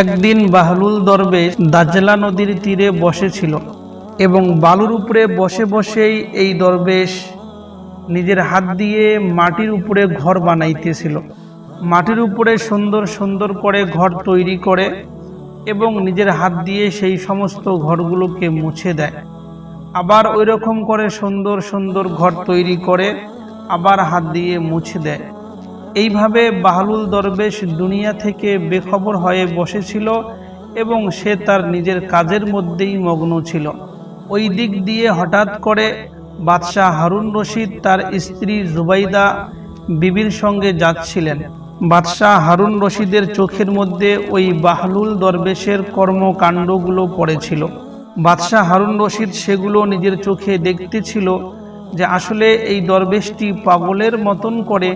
একদিন বাহলুল দরবেশ দাজলা নদীর তীরে বসেছিল এবং বালুর উপরে বসে বসেই এই দরবেশ নিজের হাত দিয়ে মাটির উপরে ঘর বানাইতেছিল। মাটির উপরে সুন্দর সুন্দর করে ঘর তৈরি করে এবং নিজের হাত দিয়ে সেই সমস্ত ঘরগুলোকে মুছে দেয়। আবার ওই রকম করে সুন্দর সুন্দর ঘর তৈরি করে আবার হাত দিয়ে মুছে দেয়। এইভাবে বাহলুল দরবেশ দুনিয়া থেকে বেখবর হয়ে বসেছিল এবং সে তার নিজের কাজের মধ্যেই মগ্ন ছিল। ওই দিক দিয়ে হঠাৎ করে বাদশাহ হারুন রশিদ তার স্ত্রী জুবাইদা বিবির সঙ্গে যাচ্ছিলেন। বাদশাহ হারুন রশিদের চোখের মধ্যে ওই বাহলুল দরবেশের কর্মকাণ্ডগুলো পড়েছিল। বাদশাহ হারুন রশিদ সেগুলো নিজের চোখে দেখতেছিল যে আসলে এই দরবেশটি পাগলের মতন করে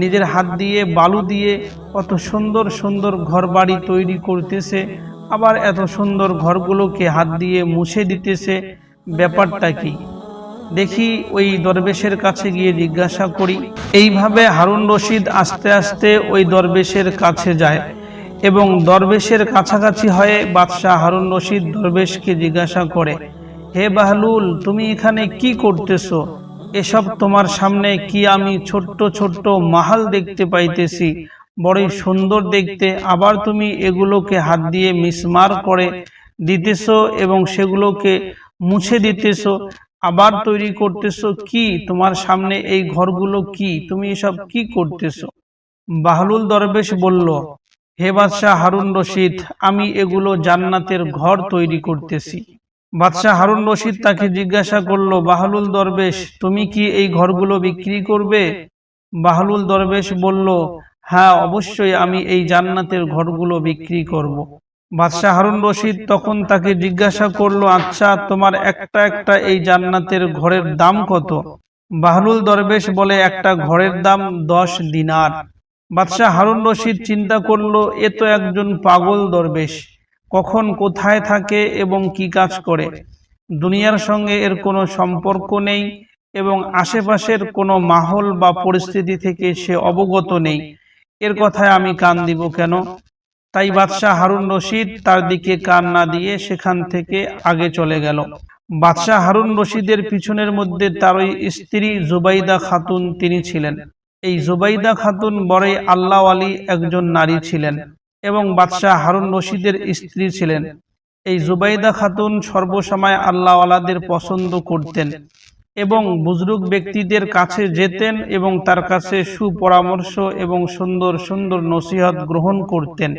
নিজের হাত দিয়ে, বালু দিয়ে কত সুন্দর সুন্দর ঘরবাড়ি তৈরি করতেছে। আবার এত সুন্দর ঘরগুলোকে হাত দিয়ে মুছে দিতেছে। ব্যাপারটা কি? দেখি ওই দরবেশের কাছে গিয়ে জিজ্ঞাসা করি। এইভাবে হারুন রশিদ আস্তে আস্তে ওই দরবেশের কাছে যায় এবং দরবেশের কাছাকাছি হয়ে বাদশাহ হারুন রশিদ দরবেশকে জিজ্ঞাসা করে, হে বাহলুল, তুমি এখানে কি করতেছো? এসব তোমার সামনে কি আমি ছোট্ট ছোট্ট মাহাল দেখতে পাইতেছি, বড়ই সুন্দর দেখতে। আবার তুমি এগুলোকে হাত দিয়ে মিসমার করে দিতেছো এবং সেগুলোকে মুছে দিতেছো, আবার তৈরি করতেছো কি? তোমার সামনে এই ঘরগুলো কি? তুমি এসব কি করতেছো? বাহলুল দরবেশ বলল, হে বাদশাহ হারুন রশিদ, আমি এগুলো জান্নাতের ঘর তৈরি করতেছি। বাদশাহ হারুন রশিদ তাকে জিজ্ঞাসা করল বাহলুল দরবেশ তুমি কি এই ঘরগুলো বিক্রি করবে? বাহলুল দরবেশ বলল হ্যাঁ অবশ্যই আমি এই জান্নাতের ঘরগুলো বিক্রি করব। বাদশাহ হারুন রশিদ তখন তাকে জিজ্ঞাসা করল আচ্ছা তোমার একটা একটা এই জান্নাতের ঘরের দাম কত? বাহলুল দরবেশ বলে একটা ঘরের দাম দশ দিনার। বাদশাহ হারুন রশিদ চিন্তা করল এ তো একজন পাগল দরবেশ। কখন কোথায় থাকে এবং কি কাজ করে? দুনিয়ার সঙ্গে এর কোনো সম্পর্ক নেই এবং আশেপাশের কোনো মাহল বা পরিস্থিতি থেকে সে অবগত নেই। এর কথায় আমি কান দিব কেন? তাই বাদশাহ হারুন রশিদ তার দিকে কান না দিয়ে সেখান থেকে আগে চলে গেল। বাদশাহ হারুন রশিদের পিছনের মধ্যে তার ওই স্ত্রী জুবাইদা খাতুন তিনি ছিলেন। এই জুবাইদা খাতুন বড়ই আল্লাহ আলী একজন নারী ছিলেন। এবং বাদশাহ হারুন রশিদের স্ত্রী ছিলেন। এই জুবাইদা খাতুন সর্বসময় আল্লাহওয়ালাদের পছন্দ করতেন এবং বুজরুগ ব্যক্তিদের কাছে যেতেন এবং তার কাছে সুপরামর্শ এবং সুন্দর সুন্দর নসিহত গ্রহণ করতেন।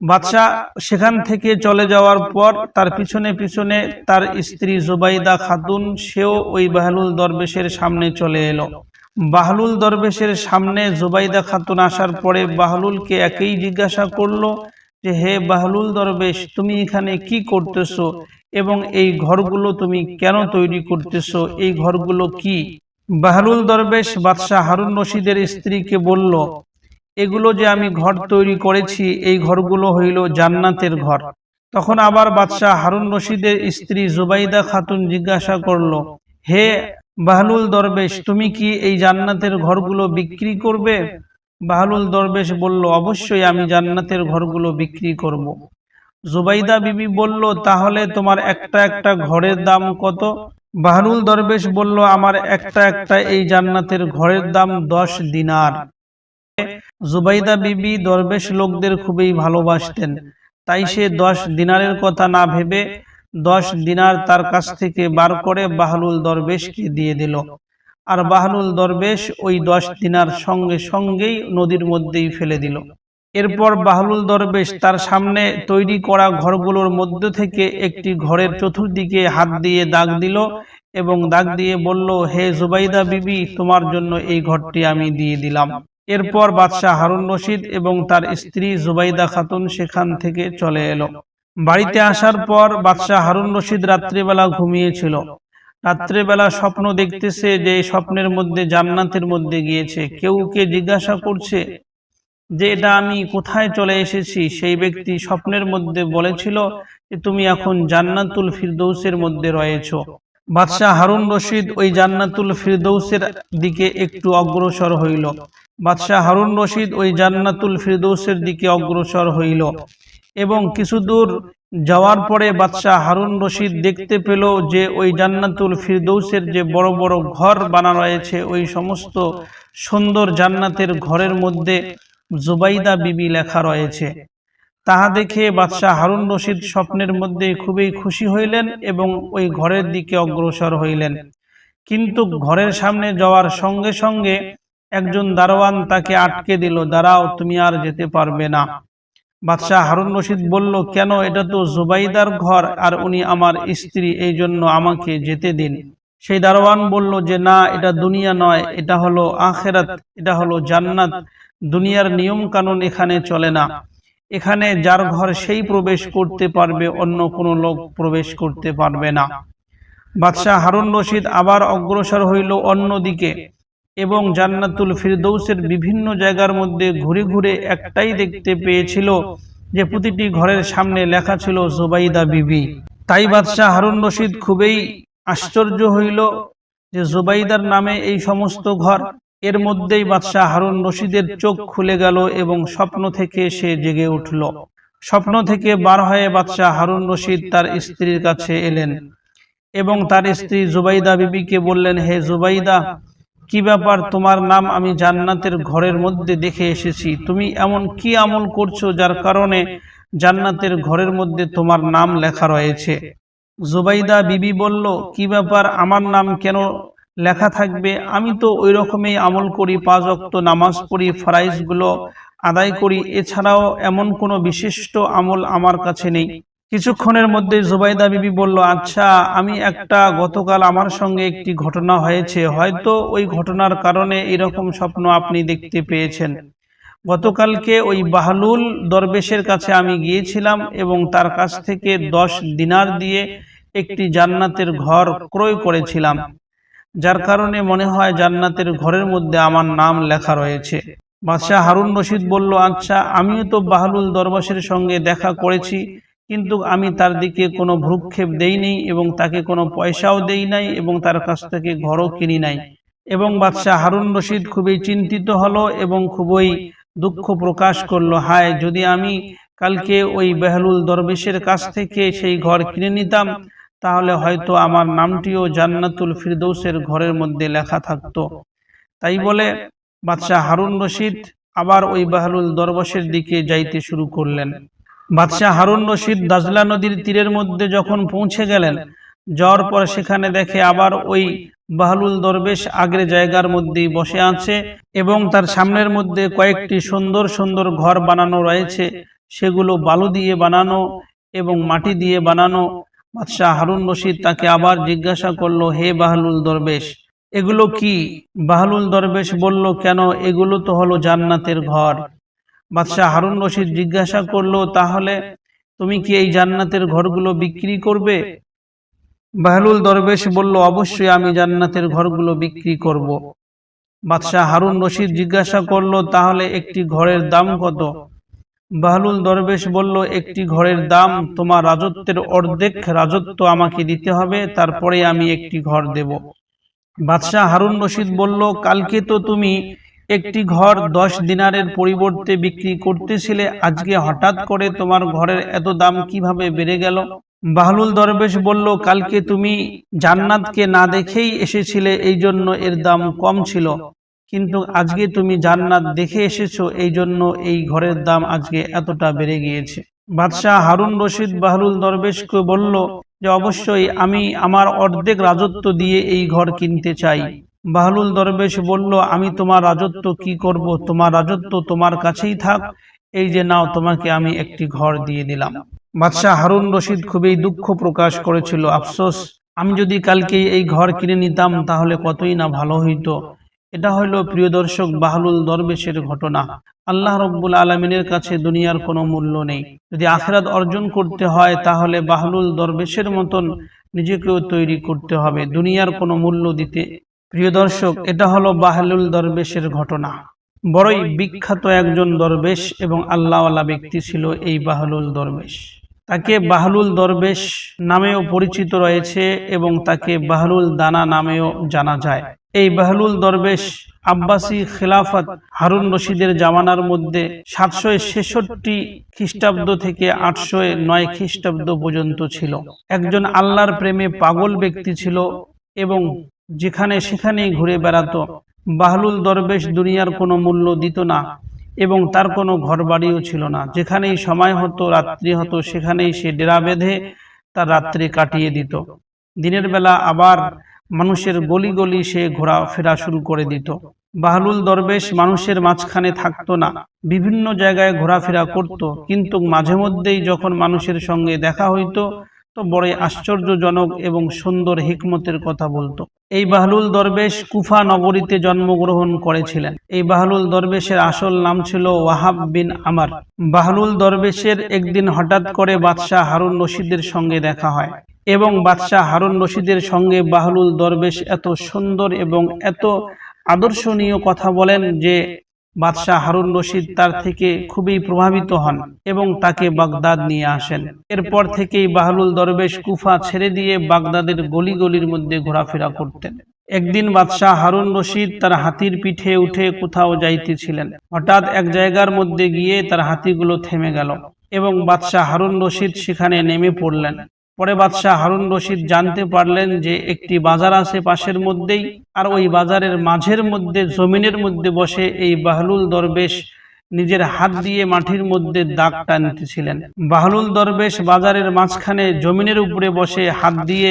বাদশাহ সেখান থেকে চলে যাওয়ার পর তার পিছনে পিছনে তার স্ত্রী জুবাইদা খাতুন সেও ওই বাহলুল দরবেশের সামনে চলে এলো। বাহলুল দরবেশের সামনে জুবাইদা খাতুন আসার পরে বাহলুলকে একেই জিজ্ঞাসা করল যে, হে বাহলুল দরবেশ, তুমি এখানে কি করতেছো এবং এই ঘরগুলো তুমি কেন তৈরি করতেছো? এই ঘরগুলো কি? বাহলুল দরবেশ বাদশাহ হারুন রশিদের স্ত্রীকে বলল, এগুলো যে আমি ঘর তৈরি করেছি, এই ঘরগুলো হইল জান্নাতের ঘর। তখন আবার বাদশাহ হারুন রশিদের স্ত্রী জুবাইদা খাতুন জিজ্ঞাসা করল, হে বাহলুল দরবেশ, তুমি কি এই জান্নাতের ঘরগুলো বিক্রি করবে? বাহলুল দরবেশ বলল, অবশ্যই আমি জান্নাতের ঘরগুলো বিক্রি করব। জুবাইদা বিবি বলল, তাহলে তোমার একটা একটা ঘরের দাম কত? বাহলুল দরবেশ বলল, আমার একটা একটা এই জান্নাতের ঘরের দাম দশ দিনার। জুবাইদা বিবি দরবেশ লোকদের খুবই ভালোবাসতেন, তাই সে দশ দিনারের কথা না ভেবে দশ দিনার তার কাছ থেকে বার করে বাহলুল দরবেশকে দিয়ে দিল। আর বাহলুল দরবেশ ওই দশ দিনার সঙ্গে সঙ্গেই নদীর মধ্যেই ফেলে দিল। এরপর বাহলুল দরবেশ তার সামনে তৈরি করা ঘরগুলোর মধ্য থেকে একটি ঘরের চতুর্দিকে হাত দিয়ে দাগ দিল এবং দাগ দিয়ে বলল হে জুবাইদা বিবি তোমার জন্য এই ঘরটি আমি দিয়ে দিলাম। এরপর বাদশাহ হারুন রশিদ এবং তার স্ত্রী জুবাইদা খাতুন সেখান থেকে চলে এলো বাড়িতে আসার পর বাদশাহ হারুন রশিদ রাত্রিবেলা ঘুমিয়েছিল। রাত্রেবেলা স্বপ্ন দেখতেছে যে স্বপ্নের মধ্যে জান্নাতের মধ্যে গিয়েছে। কেউ কে জিজ্ঞাসা করছে যে এটা আমি কোথায় চলে এসেছি? সেই ব্যক্তি স্বপ্নের মধ্যে বলেছিল যে তুমি এখন জান্নাতুল ফিরদৌসের মধ্যে রয়েছ। বাদশাহ হারুন রশিদ ওই জান্নাতুল ফিরদৌসের দিকে একটু অগ্রসর হইল। বাদশাহ হারুন রশিদ ওই জান্নাতুল ফিরদৌসের দিকে অগ্রসর হইল। এবং কিছু দূর যাওয়ার পরে বাদশাহ হারুন রশিদ দেখতে পেল যে ওই জান্নাতুল ফিরদৌসের যে বড় বড় ঘর বানা রয়েছে ওই সমস্ত সুন্দর জান্নাতের ঘরের মধ্যে জুবাইদা বিবি লেখা রয়েছে। তাহা দেখে বাদশাহ হারুন রশিদ স্বপ্নের মধ্যে খুবই খুশি হইলেন এবং ওই ঘরের দিকে অগ্রসর হইলেন। কিন্তু ঘরের সামনে যাওয়ার সঙ্গে সঙ্গে একজন দারোয়ান তাকে আটকে দিল দাঁড়াও তুমি আর যেতে পারবে না বাদশাহ হারুন রশিদ বলল কেন? এটা তো জুবাইদার ঘর আর উনি আমার স্ত্রী এই জন্য আমাকে যেতে দিন। সেই দারোয়ান বলল যে না এটা দুনিয়া নয় এটা হলো আখেরাত এটা হলো জান্নাত। দুনিয়ার নিয়ম কানুন এখানে চলে না। এখানে যার ঘর সেই প্রবেশ করতে পারবে অন্য কোনো লোক প্রবেশ করতে পারবে না। বাদশাহ হারুন রশিদ আবার অগ্রসর হইল অন্যদিকে। এবং জান্নাতুল ফিরদৌসের বিভিন্ন জায়গার মধ্যে ঘুরে ঘুরে একটাই দেখতে পেয়েছিল যে প্রতিটি ঘরের সামনে লেখা ছিল জুবাইদা বিবি। তাই বাদশাহ হারুন রশিদ খুবই আশ্চর্য হইল যে জুবাইদার নামে এই সমস্ত ঘর, এর মধ্যেই বাদশাহ হারুন রশিদের চোখ খুলে গেল এবং স্বপ্ন থেকে সে জেগে উঠল। স্বপ্ন থেকে বার হয়ে বাদশাহ হারুন রশিদ তার স্ত্রীর কাছে এলেন এবং তার স্ত্রী জুবাইদা বিবিকে বললেন, হে জুবাইদা কি ব্যাপার? তোমার নাম আমি জান্নাতের ঘরের মধ্যে দেখে এসেছি। তুমি এমন কি আমল করছ যার কারণে জান্নাতের ঘরের মধ্যে তোমার নাম লেখা রয়েছে? জুবাইদা বিবি বলল, কি ব্যাপার? আমার নাম কেন লেখা থাকবে? আমি তো ওই রকমই আমল করি, পাঁচ অক্ত নামাজ পড়ি, ফরাইজগুলো আদায় করি। এছাড়াও এমন কোনো বিশিষ্ট আমল আমার কাছে নেই। কিছুক্ষণের মধ্যে জুবাইদা বিবি বলল আচ্ছা আমি একটা গতকাল আমার সঙ্গে একটি ঘটনা হয়েছে। হয়তো ওই ঘটনার কারণে এরকম স্বপ্ন আপনি দেখতে পেয়েছেন। গতকালকে ওই বাহলুল দরবেশের কাছে আমি গিয়েছিলাম এবং তার কাছ থেকে দশ দিনার দিয়ে একটি জান্নাতের ঘর ক্রয় করেছিলাম। যার কারণে মনে হয় জান্নাতের ঘরের মধ্যে আমার নাম লেখা রয়েছে। বাদশাহ হারুন রশিদ বলল আচ্ছা আমিও তো বাহলুল দরবেশের সঙ্গে দেখা করেছি। কিন্তু আমি তার দিকে কোনো ভ্রুক্ষেপ দেইনি এবং তাকে কোনো পয়সাও দেই নাই এবং তার কাছ থেকে ঘরও কিনি নাই। এবং বাদশাহ হারুন রশিদ খুবই চিন্তিত হলো এবং খুবই দুঃখ প্রকাশ করল, হায়, যদি আমি কালকে ওই বেহলুল দরবেশের কাছ থেকে সেই ঘর কিনে নিতাম, তাহলে হয়তো আমার নামটিও জান্নাতুল ফিরদৌসের ঘরের মধ্যে লেখা থাকতো। তাই বলে বাদশাহ হারুন রশিদ আবার ওই বাহলুল দরবেশের দিকে যাইতে শুরু করলেন। বাদশাহ হারুন রশিদ দাজলা নদীর তীরের মধ্যে যখন পৌঁছে গেলেন, যাওয়ার পর সেখানে দেখে আবার ওই বাহলুল দরবেশ আগের জায়গার মধ্যেই বসে আছে এবং তার সামনের মধ্যে কয়েকটি সুন্দর সুন্দর ঘর বানানো রয়েছে। সেগুলো বালু দিয়ে বানানো এবং মাটি দিয়ে বানানো। বাদশাহ হারুন রশিদ তাকে আবার জিজ্ঞাসা করল, হে বাহলুল দরবেশ, এগুলো কি? বাহলুল দরবেশ বলল, কেন? এগুলো তো হলো জান্নাতের ঘর। বাদশাহ হারুন রশিদ জিজ্ঞাসা করল তাহলে তুমি কি এই জান্নাতের ঘরগুলো বিক্রি করবে? বাহলুল দরবেশ বলল অবশ্যই আমি জান্নাতের ঘরগুলো বিক্রি করব। বাদশাহ হারুন রশিদ জিজ্ঞাসা করল তাহলে একটি ঘরের দাম কত? বাহলুল দরবেশ বলল একটি ঘরের দাম তোমার রাজত্বের অর্ধেক রাজত্ব আমাকে দিতে হবে তারপরে আমি একটি ঘর দেব। বাদশাহ হারুন রশিদ বলল কালকে তো তুমি একটি ঘর দশ দিনারের পরিবর্তে বিক্রি করতেছিলে, আজকে হঠাৎ করে তোমার ঘরের এত দাম কীভাবে বেড়ে গেল? বাহলুল দরবেশ বলল, কালকে তুমি জান্নাতকে না দেখেই এসেছিলে এই জন্য এর দাম কম ছিল। কিন্তু আজকে তুমি জান্নাত দেখে এসেছ এই জন্য এই ঘরের দাম আজকে এতটা বেড়ে গিয়েছে। বাদশাহ হারুন রশিদ বাহলুল দরবেশকে বলল যে, অবশ্যই আমি আমার অর্ধেক রাজত্ব দিয়ে এই ঘর কিনতে চাই। বাহলুল দরবেশ বলল, আমি তোমার রাজত্ব কি করব? তোমার রাজত্ব তোমার কাছেই থাক। এই যে নাও, তোমাকে আমি একটি ঘর দিয়ে দিলাম। বাদশাহ হারুন রশিদ খুবই দুঃখ প্রকাশ করেছিল। আফসোস, আমি যদি কালকেই এই ঘর কিনে নিতাম, তাহলে কতই না ভালো হইতো। এটা হইল প্রিয় দর্শক বাহলুল দরবেশের ঘটনা। আল্লাহ রব্বুল আলমিনের কাছে দুনিয়ার কোনো মূল্য নেই। যদি আখেরাত অর্জন করতে হয়, তাহলে বাহলুল দরবেশের মতন নিজেকেও তৈরি করতে হবে। দুনিয়ার কোনো মূল্য দিতে প্রিয় দর্শক, এটা হলো বাহলুল দরবেশের ঘটনা। বড়ই বিখ্যাত একজন দরবেশ এবং আল্লাহওয়ালা ব্যক্তি ছিল এই বাহলুল দরবেশ। তাকে বাহলুল দরবেশ নামেও পরিচিত রয়েছে এবং তাকে বাহলুল দানা নামেও জানা যায়। এই বাহলুল দরবেশ আব্বাসী খেলাফত হারুন রশিদের জামানার মধ্যে সাতশো ছেষট্টি খ্রিস্টাব্দ থেকে আটশো নয় খ্রিস্টাব্দ পর্যন্ত ছিল। একজন আল্লাহর প্রেমে পাগল ব্যক্তি ছিল এবং যেখানে সেখানেই ঘুরে বেড়াতো। বাহলুল দরবেশ দুনিয়ার কোনো মূল্য দিত না এবং তার কোনো ঘর বাড়িও ছিল না। যেখানেই সময় হতো, রাত্রি হতো, সেখানেই সে ডেরা বেঁধে তার রাত্রি কাটিয়ে দিত। দিনের বেলা আবার মানুষের গলি গলি সে ঘোরাফেরা শুরু করে দিত। বাহলুল দরবেশ মানুষের মাঝখানে থাকতো না। বিভিন্ন জায়গায় ঘোরাফেরা করত, কিন্তু মাঝে মধ্যেই যখন মানুষের সঙ্গে দেখা হইতো বড়ই আশ্চর্যজনক এবং সুন্দর হিকমতের কথা বলতো। এই বাহলুল দরবেশ কুফা নগরীতে জন্মগ্রহণ করেছিলেন। এই বাহলুল দরবেশের আসল নাম ছিল ওয়াহাব বিন আমার। বাহলুল দরবেশের একদিন হঠাৎ করে বাদশাহ হারুন রশিদের সঙ্গে দেখা হয় এবং বাদশাহ হারুন রশিদের সঙ্গে বাহলুল দরবেশ এত সুন্দর এবং এত আদর্শনীয় কথা বলেন যে বাদশাহ হারুন রশিদ তার থেকে খুবই প্রভাবিত হন এবং তাকে বাগদাদ নিয়ে আসেন। এরপর থেকেই বাহলুল দরবেশ কুফা ছেড়ে দিয়ে বাগদাদের গলি গলির মধ্যে ঘোরাফেরা করতেন। একদিন বাদশাহ হারুন রশিদ তার হাতির পিঠে উঠে কোথাও যাইতেছিলেন। হঠাৎ এক জায়গার মধ্যে গিয়ে তার হাতিগুলো থেমে গেল এবং বাদশাহ হারুন রশিদ সেখানে নেমে পড়লেন। পরে বাদশাহ হারুন রশিদ জানতে পারলেন যে একটি বাজার আছে পাশের মধ্যেই, আর ওই বাজারের মাঝের মধ্যে, জমিনের মধ্যে বসে এই বাহলুল দরবেশ নিজের হাত দিয়ে মাটির মধ্যে দাগ টানতেছিলেন। বাহলুল দরবেশ বাজারের মাঝখানে জমিনের উপরে বসে হাত দিয়ে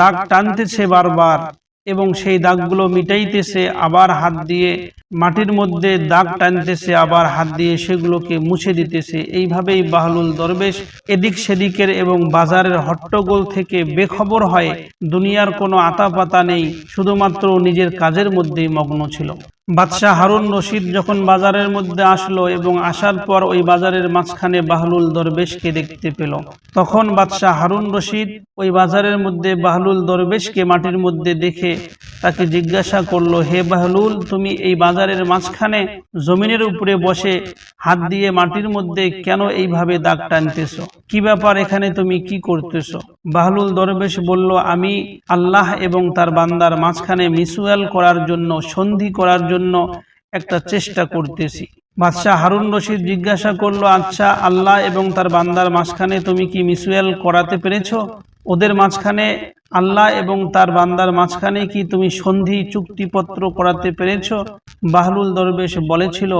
দাগ টানতেছে বারবার এবং সেই দাগগুলো মিটাইতেছে, আবার হাত দিয়ে মাটির মধ্যে দাগ টানতেছে, আবার হাত দিয়ে সেগুলোকে মুছে দিতেছে। এইভাবেই বাহলুল দরবেশ এদিক সেদিকের এবং বাজারের হট্টগোল থেকে বেখবর হয় দুনিয়ার কোনো আতাপাতা নেই, শুধুমাত্র নিজের কাজের মধ্যেই মগ্ন ছিল। বাদশাহ হারুন রশিদ যখন বাজারের মধ্যে আসলো এবং আসার পর ওই বাজারের মাঝখানে বাহলুল দরবেশকে দেখতে পেল, তখন বাদশাহ হারুন রশিদ ওই বাজারের মধ্যে বাহলুল দরবেশকে মাটির মধ্যে দেখে তাকে জিজ্ঞাসা করল, হে বাহলুল, তুমি এই বাজারের মাঝখানে জমিনের উপরে বসে হাত দিয়ে মাটির মধ্যে কেন এইভাবে দাগ টানতেছ? কি ব্যাপার এখানে তুমি কি করতেছ? বাহলুল দরবেশ বলল, আমি আল্লাহ এবং তার বান্দার মাঝখানে মিসুয়াল করার জন্য, সন্ধি করার জন্য একটা চেষ্টা করতেছি। বাদশাহ হারুন রশিদ জিজ্ঞাসা করল আচ্ছা আল্লাহ এবং তার বান্দার মাঝখানে তুমি কি মিসুয়াল করাতে পেরেছ? ওদের মাঝখানে আল্লাহ এবং তার বান্দার মাঝখানে কি তুমি সন্ধি চুক্তিপত্র করাতে পেরেছ? বাহলুল দরবেশ বলেছিল,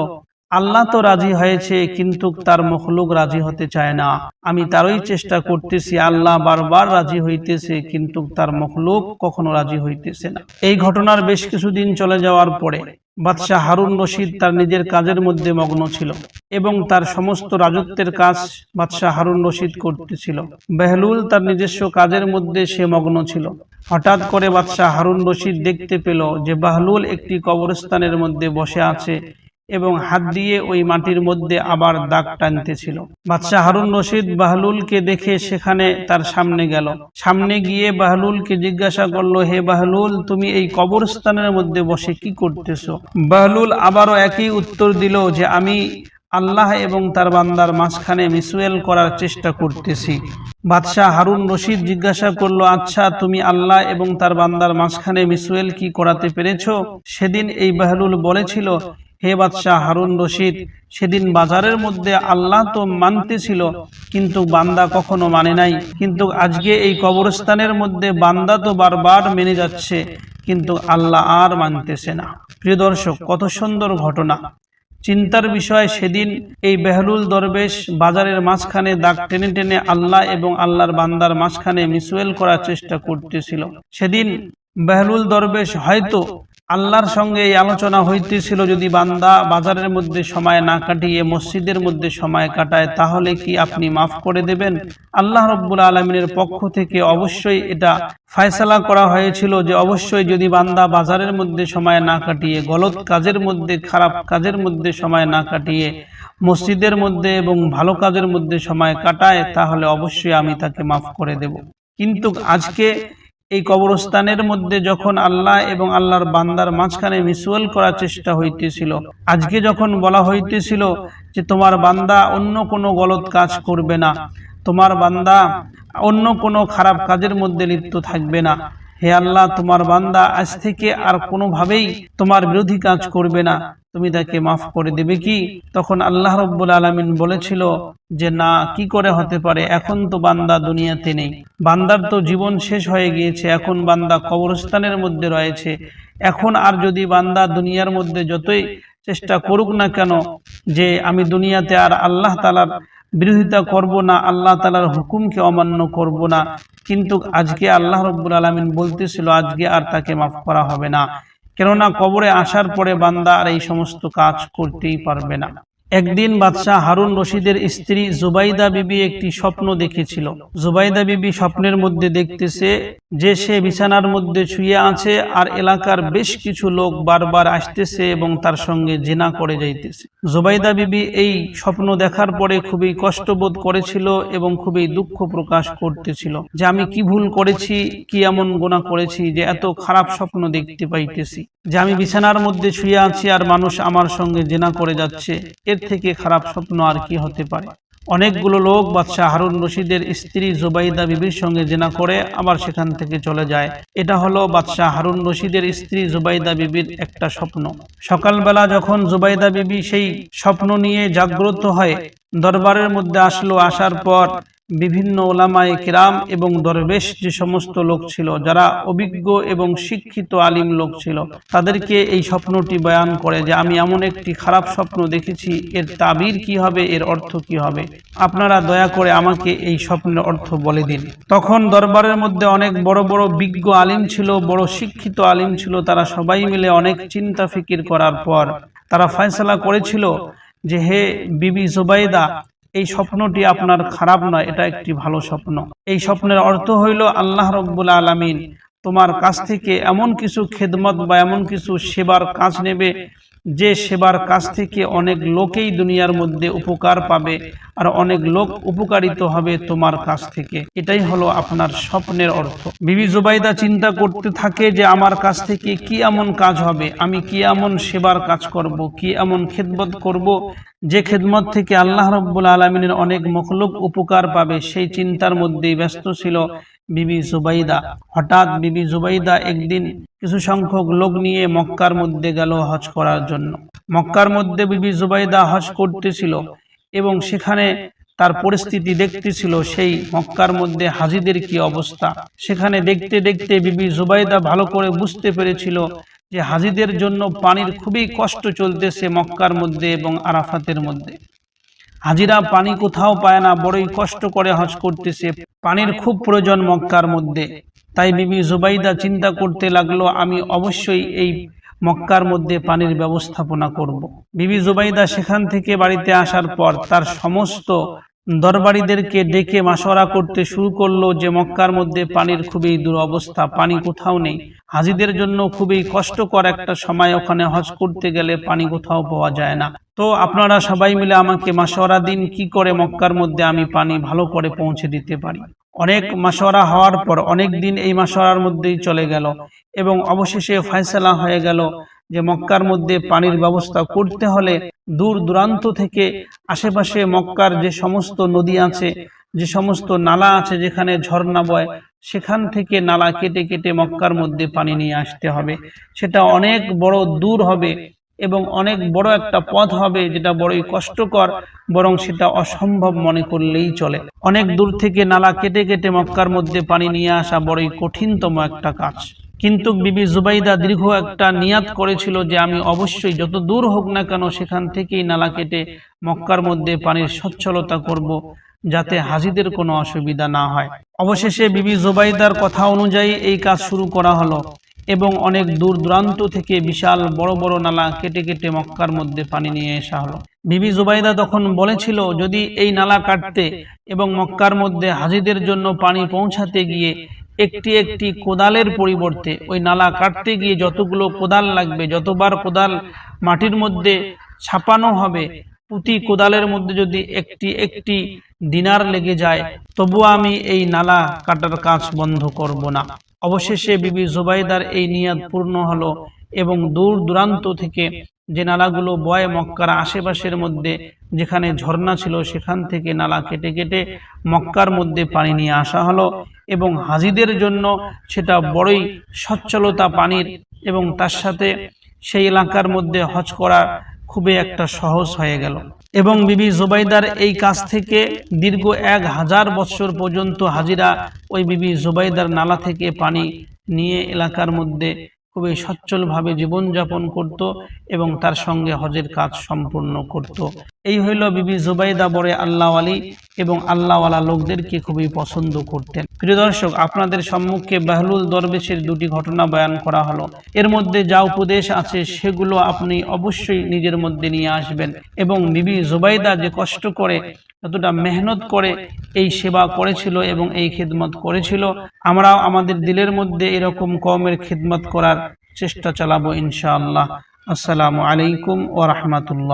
আল্লাহ তো রাজি হয়েছে, কিন্তু তার মখলুক রাজি হতে চায় না। আমি তারই চেষ্টা করতেছি, আল্লাহ বারবার রাজি হইতেছে, কিন্তু তার মখলুক কখনো রাজি হইতেছে না। এই ঘটনার বেশ কিছুদিন চলে যাওয়ার পরে বাদশাহ হারুন রশিদ তার নিজের কাজের মধ্যে মগ্ন ছিল এবং তার সমস্ত রাজত্বের কাজ বাদশাহ হারুন রশিদ করতেছিল। বেহলুল তার নিজস্ব কাজের মধ্যে সে মগ্ন ছিল। হঠাৎ করে বাদশাহ হারুন রশিদ দেখতে পেল যে বাহলুল একটি কবরস্থানের মধ্যে বসে আছে এবং হাত দিয়ে ওই মাটির মধ্যে আবার দাগ টানতেছিল বাদশাহ হারুন রশিদ বাহলুলকে দেখে সেখানে তার সামনে গেল। সামনে গিয়ে বাহলুলকে জিজ্ঞাসা করল হে বাহলুল তুমি এই কবরস্থানের মধ্যে বসে কি করতেছো? বাহলুল আবারও একই উত্তর দিল যে আমি আল্লাহ এবং তার বান্দার মাঝখানে মিসুয়েল করার চেষ্টা করতেছি। বাদশাহ হারুন রশিদ জিজ্ঞাসা করল আচ্ছা তুমি আল্লাহ এবং তার বান্দার মাঝখানে মিসুয়েল কি করাতে পেরেছ? সেদিন এই বাহলুল বলেছিল হে বাদশাহ হারুন রশিদ, সেদিন বাজারের মধ্যে আল্লাহ তো মানতেছিল, কিন্তু বান্দা কখনো মানে নাই। কিন্তু আজকে এই কবরস্থানের মধ্যে বান্দা তো বারবার মেনে যাচ্ছে, কিন্তু আল্লাহ আর মানতেছে না। প্রিয় দর্শক, কত সুন্দর ঘটনা। চিন্তার বিষয় সেদিন এই বেহলুল দরবেশ বাজারের মাঝখানে দাগ টেনে টেনে আল্লাহ এবং আল্লাহর বান্দার মাঝখানে মিসুয়েল করার চেষ্টা করতেছিল। সেদিন বেহলুল দরবেশ হয়তো আল্লাহর সঙ্গে এই আলোচনা হইতেছিল যদি বান্দা বাজারের মধ্যে সময় না কাটিয়ে মসজিদের মধ্যে সময় কাটায়, তাহলে কি আপনি মাফ করে দেবেন? আল্লাহ রব্বুল আলমিনের পক্ষ থেকে অবশ্যই এটা ফায়সালা করা হয়েছিল যে অবশ্যই যদি বান্দা বাজারের মধ্যে সময় না কাটিয়ে, গলত কাজের মধ্যে, খারাপ কাজের মধ্যে সময় না কাটিয়ে মসজিদের মধ্যে এবং ভালো কাজের মধ্যে সময় কাটায়, তাহলে অবশ্যই আমি তাকে মাফ করে দেব। কিন্তু আজকে এই কবরস্থানের মধ্যে যখন আল্লাহ এবং আল্লাহর বান্দার মাঝখানে মিসুয়াল করার চেষ্টা হইতেছিল, আজকে যখন বলা হইতেছিল যে তোমার বান্দা অন্য কোনো গলত কাজ করবে না, তোমার বান্দা অন্য কোনো খারাপ কাজের মধ্যে লিপ্ত থাকবে না হে আল্লাহ, তোমার বান্দা আজ থেকে আর কোনোভাবেই তোমার বিরোধী কাজ করবে না। তুমি তাকে মাফ করে দেবে কি? তখন আল্লাহ রব্বুল আলমিন বলেছিল যে, না, কি করে হতে পারে? এখন তো বান্দা দুনিয়াতে নেই। বান্দার তো জীবন শেষ হয়ে গিয়েছে। এখন বান্দা কবরস্থানের মধ্যে রয়েছে। এখন আর যদি বান্দা দুনিয়ার মধ্যে যতই চেষ্টা করুক না কেন, যে আমি দুনিয়াতে আর আল্লাহ তালার বিরোধিতা করব না, আল্লাহ তালার হুকুমকে অমান্য করব না। কিন্তু আজকে আল্লাহ রব্বুল আলমিন বলতেছিল, আজকে আর তাকে মাফ করা হবে না। কেননা কবরে আসার পরে বান্দা আর এই সমস্ত কাজ করতেই পারবে না। একদিন বাদশাহ হারুন রশিদের স্ত্রী জুবাইদা বিবি একটি স্বপ্ন দেখেছিল। জুবাইদা বিবি স্বপ্নের মধ্যে দেখতেছে যে সে বিছানার মধ্যে শুয়ে আছে আর এলাকার বেশ কিছু লোক বারবার আসতেছে এবং তার সঙ্গে জেনা করে যাইতেছে। জুবাইদা বিবি এই স্বপ্ন দেখার পরে খুবই কষ্টবোধ করেছিল এবং খুবই দুঃখ প্রকাশ করতেছিল যে আমি কি ভুল করেছি কি এমন গোনা করেছি যে এত খারাপ স্বপ্ন দেখতে পাইতেছি যে আমি বিছানার মধ্যে শুয়ে আছি আর মানুষ আমার সঙ্গে জেনা করে যাচ্ছে এর থেকে খারাপ স্বপ্ন আর কি হতে পারে? অনেকগুলো লোক বাদশাহ হারুন রশিদের স্ত্রী জুবাইদা বিবির সঙ্গে জেনা করে আবার সেখান থেকে চলে যায়। এটা হলো বাদশাহ হারুন রশিদের স্ত্রী জুবাইদা বিবির একটা স্বপ্ন। সকালবেলা যখন জুবাইদা বিবি সেই স্বপ্ন নিয়ে জাগ্রত হয়, দরবারের মধ্যে আসলো, আসার পর বিভিন্ন ওলামায় কিরাম এবং দরবেশ যে সমস্ত লোক ছিল যারা অভিজ্ঞ এবং শিক্ষিত আলিম লোক ছিল তাদেরকে এই স্বপ্নটি বয়ান করে যে আমি এমন একটি খারাপ স্বপ্ন দেখেছি এর তাবির কি হবে এর অর্থ কি হবে? আপনারা দয়া করে আমাকে এই স্বপ্নের অর্থ বলে দিন। তখন দরবারের মধ্যে অনেক বড় বড় বিজ্ঞ আলিম ছিল বড় শিক্ষিত আলিম ছিল তারা সবাই মিলে অনেক চিন্তা ফিকির করার পর তারা ফয়সলা করেছিল যে হে বিবি জুবাইদা এই স্বপ্নটি আপনার খারাপ নয়, এটা একটি ভালো স্বপ্ন। এই স্বপ্নের অর্থ হইল আল্লাহ রব্বুল আলমিন তোমার কাছ থেকে এমন কিছু খেদমত বা এমন কিছু সেবার কাজ নেবে যে সেবার কাছ থেকে অনেক লোকেই দুনিয়ার মধ্যে উপকার পাবে আর অনেক লোক উপকারিত হবে তোমার কাছ থেকে। এটাই হলো আপনার স্বপ্নের অর্থ। বিবি জুবাইদা চিন্তা করতে থাকে যে আমার কাছ থেকে কি এমন কাজ হবে, আমি কি এমন সেবার কাজ করব, কি এমন খেদমত করব, যে খেদমত থেকে আল্লাহ রব্বুল আলমিনের অনেক মখলুক উপকার পাবে, সেই চিন্তার মধ্যেই ব্যস্ত ছিল। বিবি জুবাইদা। হঠাৎ বিবি জুবাইদা একদিন কিছু সংখ্যক লোক নিয়ে মক্কার মধ্যে গেল হজ করার জন্য। মক্কার মধ্যে বিবি জুবাইদা হজ করতেছিল এবং সেখানে তার পরিস্থিতি দেখতেছিল সেই মক্কার মধ্যে হাজিদের কি অবস্থা। সেখানে দেখতে দেখতে বিবি জুবাইদা ভালো করে বুঝতে পেরেছিল যে হাজিদের জন্য পানির খুবই কষ্ট চলতেছে মক্কার মধ্যে এবং আরাফাতের মধ্যে। হাজিরা পানি কোথাও পায় না, বড়ই কষ্ট করে হজ করতেছে পানির খুব প্রয়োজন মক্কার মধ্যে তাই বিবি জুবাইদা চিন্তা করতে লাগল, আমি অবশ্যই এই মক্কার মধ্যে পানির ব্যবস্থাপনা করব। বিবি জুবাইদা সেখান থেকে বাড়িতে আসার পর তার সমস্ত দরবারিদেরকে ডেকে মাসরা করতে শুরু করল যে মক্কার মধ্যে পানির খুবই দুরবস্থা, পানি কোথাও নেই। হাজিদের জন্য খুবই কষ্টকর একটা সময় ওখানে হজ করতে গেলে পানি কোথাও পাওয়া যায় না। তো আপনারা সবাই মিলে আমাকে মাসরা দিন কি করে মক্কার মধ্যে আমি পানি ভালো করে পৌঁছে দিতে পারি। অনেক মাসরা হওয়ার পর অনেক দিন এই মাসরার মধ্যেই চলে গেল এবং অবশেষে ফয়সলা হয়ে গেল। যে মক্কার মধ্যে পানির ব্যবস্থা করতে হলে দূর দূরান্ত থেকে আশেপাশে মক্কার যে সমস্ত নদী আছে, যে সমস্ত নালা আছে যেখানে ঝর্ণা বয়, সেখান থেকে নালা কেটে কেটে মক্কার মধ্যে পানি নিয়ে আসতে হবে। সেটা অনেক বড় দূর হবে এবং অনেক বড় একটা পথ হবে যেটা বড়ই কষ্টকর, বরং সেটা অসম্ভব মনে করলেই চলে। অনেক দূর থেকে নালা কেটে কেটে মক্কার মধ্যে পানি নিয়ে আসা বড়ই কঠিনতম একটা কাজ। কিন্তু বিবি জুবাইদা দীর্ঘ একটা নিয়াত করেছিল যে আমি অবশ্যই যত দূর হোক না কেন সেখান থেকেই নালা কেটে মক্কার মধ্যে পানির সচ্ছলতা করব যাতে হাজিদের কোনো অসুবিধা না হয়। অবশেষে বিবি জুবাইদার কথা অনুযায়ী এই কাজ শুরু করা হলো এবং অনেক দূর দূরান্ত থেকে বিশাল বড় বড় নালা কেটে কেটে মক্কার মধ্যে পানি নিয়ে আসা হলো বিবি জুবাইদা তখন বলেছিল, যদি এই নালা কাটতে এবং মক্কার মধ্যে হাজিদের জন্য পানি পৌঁছাতে গিয়ে একটি একটি কোদালের পরিবর্তে ওই নালা কাটতে গিয়ে যতগুলো কোদাল লাগবে, যতবার কোদাল মাটির মধ্যে ছাপানো হবে প্রতি কোদালের মধ্যে যদি একটি একটি দিনার লেগে যায় তবু আমি এই নালা কাটার কাজ বন্ধ করব না। অবশেষে বিবি জুবাইদার এই নিয়াদ পূর্ণ হলো এবং দূর দূরান্ত থেকে যে নালাগুলো বয় মক্কার আশেপাশের মধ্যে যেখানে ঝর্ণা ছিল, সেখান থেকে নালা কেটে কেটে মক্কার মধ্যে পানি নিয়ে আসা হলো এবং হাজিদের জন্য সেটা বড়ই সচ্ছলতা পানির এবং তার সাথে সেই এলাকার মধ্যে হজ করা খুবই একটা সহজ হয়ে গেল। এবং বিবি জুবাইদার এই কাজ থেকে দীর্ঘ এক হাজার বছর পর্যন্ত হাজিরা ওই বিবি জুবাইদার নালা থেকে পানি নিয়ে এলাকার মধ্যে খুবই সচ্ছলভাবে জীবনযাপন করত এবং তার সঙ্গে হজের কাজ সম্পূর্ণ করত। এই হইল বিবি জুবাইদা বরে আল্লাহ আলী এবং আল্লাহওয়ালা লোকদেরকে খুবই পছন্দ করতেন। প্রিয় দর্শক, আপনাদের সম্মুখে বাহলুল দরবেশের দুটি ঘটনা বয়ান করা হলো। এর মধ্যে যা উপদেশ আছে সেগুলো আপনি অবশ্যই নিজের মধ্যে নিয়ে আসবেন এবং বিবি জুবাইদা যে কষ্ট করে যতটা মেহনত করে এই সেবা করেছিল এবং এই খিদমত করেছিল। আমরাও আমাদের দিলের মধ্যে এরকম কমের খিদমত করার চেষ্টা চালাবো ইনশাআল্লাহ। আসসালামু আলাইকুম ও রহমতুল্লাহ।